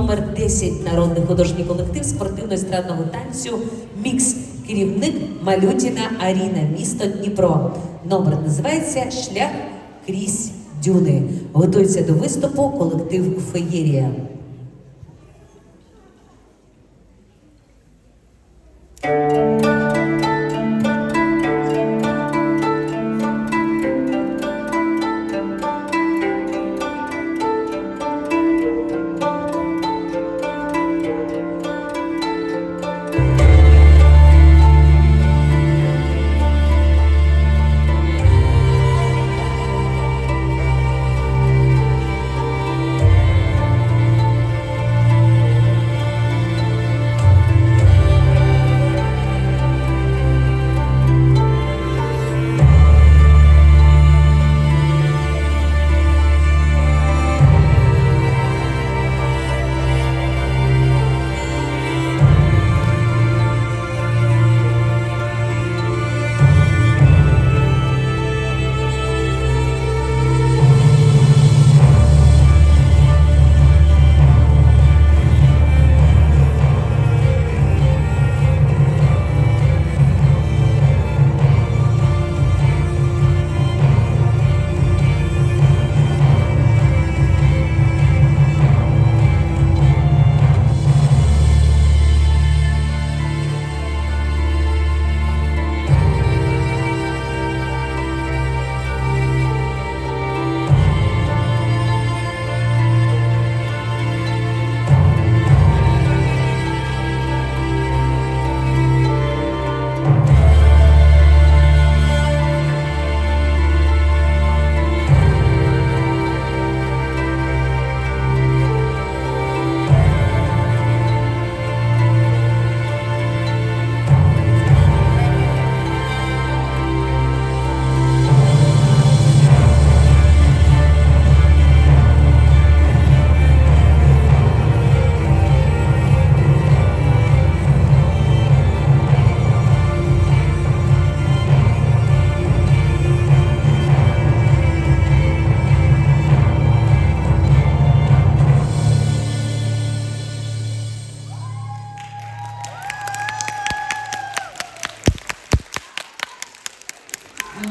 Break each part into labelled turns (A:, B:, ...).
A: номер 10 народний художній колектив спортивно-естрадного танцю Мікс. Керівник Малютіна Аріна, місто Дніпро. Номер називається Шлях крізь дюни. Готується до виступу колектив Феєрія.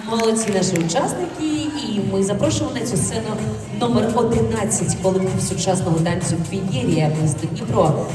A: Молодці наші учасники, і ми запрошуємо на цю сцену номер 11 колектив сучасного танцю Фієрія місто Дніпро.